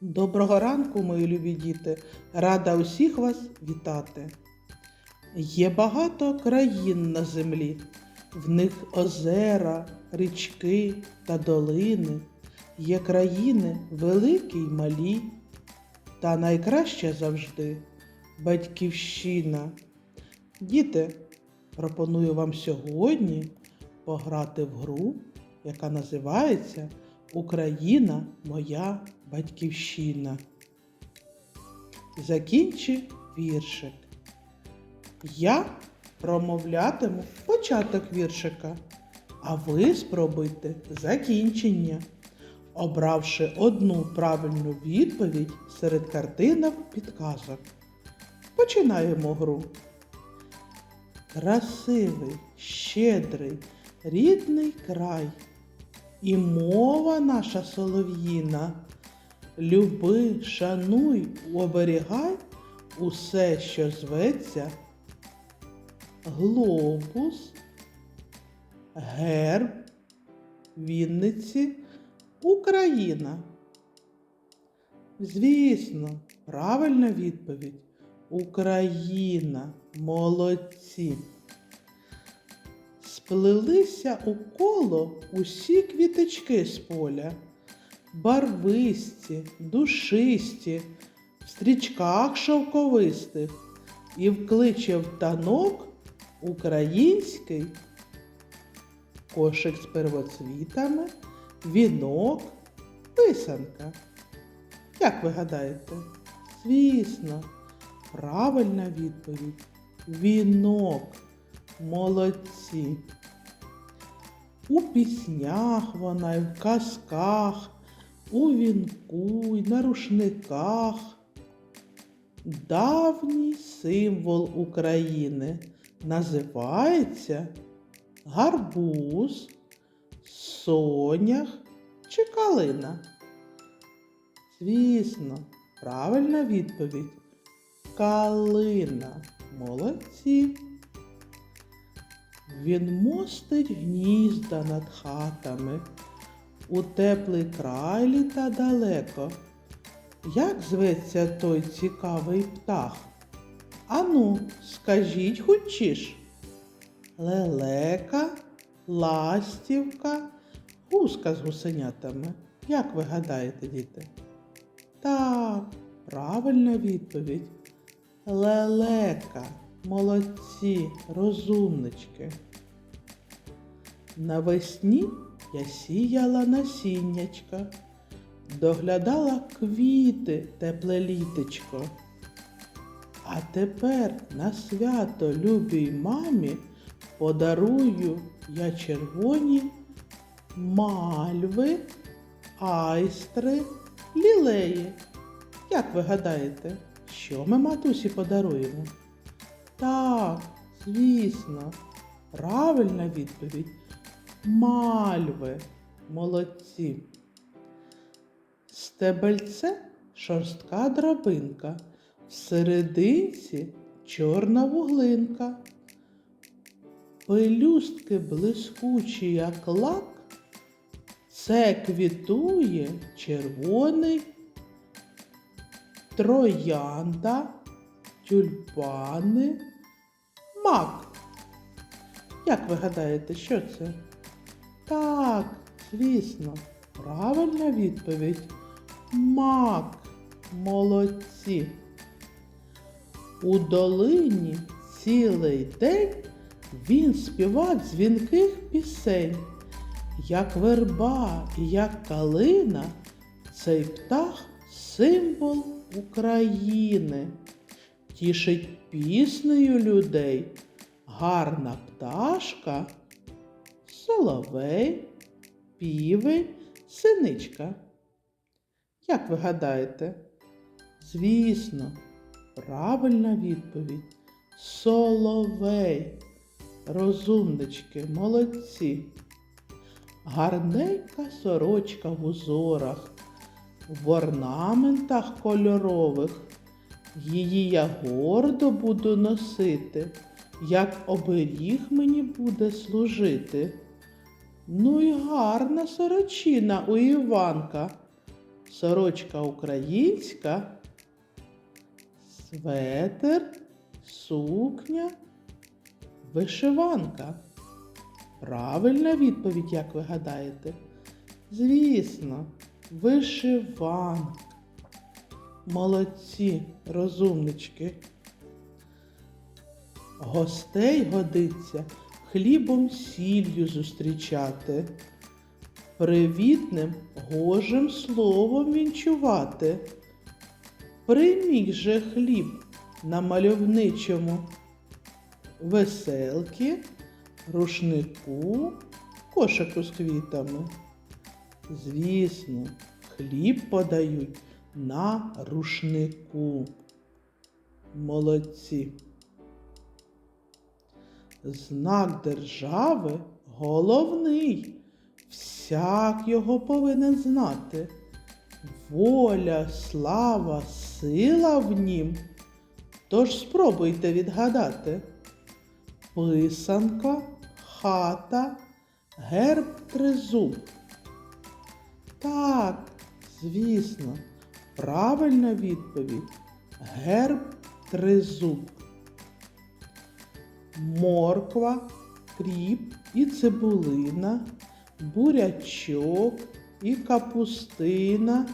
Доброго ранку, мої любі діти! Рада усіх вас вітати. Є багато країн на землі, в них озера, річки та долини. Є країни великі й малі, та найкраще завжди батьківщина. Діти, пропоную вам сьогодні пограти в гру, яка називається Україна моя батьківщина. Закінчи віршик. Я промовлятиму початок віршика, а ви спробуйте закінчення, обравши одну правильну відповідь серед картинок підказок. Починаємо гру. Красивий, щедрий, рідний край. І мова наша солов'їна. Люби, шануй, оберігай усе, що зветься. Глобус, герб, Вінниці, Україна. Звісно, правильна відповідь. Україна. Молодці. Сплелися у коло усі квіточки з поля, барвисті, душисті, в стрічках шовковистих, і вкличе в танок український кошик з первоцвітами, вінок, писанка. Як ви гадаєте? Звісно, правильна відповідь вінок. Молодці. У піснях вона і в казках, у вінку й на рушниках. Давній символ України називається гарбуз, сонях чи калина. Звісно, правильна відповідь калина. Молодці. Він мостить гнізда над хатами, у теплий край літа далеко. Як зветься той цікавий птах? Ану, скажіть хочеш? Лелека, ластівка, гуска з гусенятами. Як ви гадаєте, діти? Так, правильна відповідь. Лелека. Молодці, розумнички. Навесні я сіяла насіннячка, доглядала квіти тепле літечко. А тепер на свято любій мамі подарую я червоні мальви, айстри, лілеї. Як ви гадаєте, що ми матусі подаруємо? Так, звісно, правильна відповідь. Мальви. Молодці. Стебельце шорстка драбинка, всерединці чорна вуглинка. Пелюстки блискучі, як лак, це квітує червоний троянда, тюльпани, мак. Як ви гадаєте, що це? Так, звісно, правильна відповідь. Мак. Молодці. У долині цілий день він співав дзвінких пісень. Як верба і як калина, цей птах символ України. Тішить піснею людей гарна пташка, соловей, півень, синичка. Як ви гадаєте? Звісно, правильна відповідь. Соловей. Розумнички, молодці. Гарненька сорочка в узорах, в орнаментах кольорових. Її я гордо буду носити, як оберіг мені буде служити. Ну й гарна сорочина у Іванка. Сорочка українська, светер, сукня, вишиванка. Правильна відповідь, як ви гадаєте? Звісно, вишиванка. Молодці, розумнички. Гостей годиться хлібом сіллю зустрічати, привітним гожим словом вінчувати. Прийміть же хліб на мальовничому веселки, рушнику, кошику з квітами. Звісно, хліб подають на рушнику. Молодці. Знак держави головний. Всяк його повинен знати. Воля, слава, сила в нім. Тож спробуйте відгадати. Писанка, хата, герб тризуб. Так, звісно, правильна відповідь. Герб тризуб. Морква, кріп і цибулина, бурячок і капустина,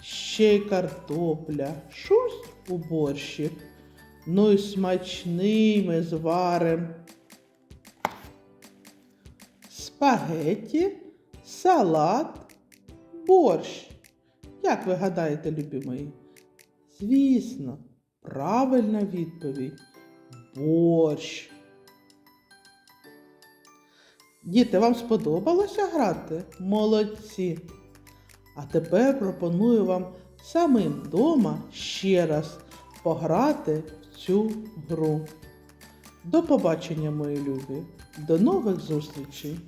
ще й картопля, шусь у борщі. Ну й смачний ми зварим. Спагетті, салат, борщ. Як ви гадаєте, любі? Звісно, правильна відповідь борщ. Діти, вам сподобалося грати? Молодці. А тепер пропоную вам самим вдома ще раз пограти в цю гру. До побачення, мої любі. До нових зустрічей!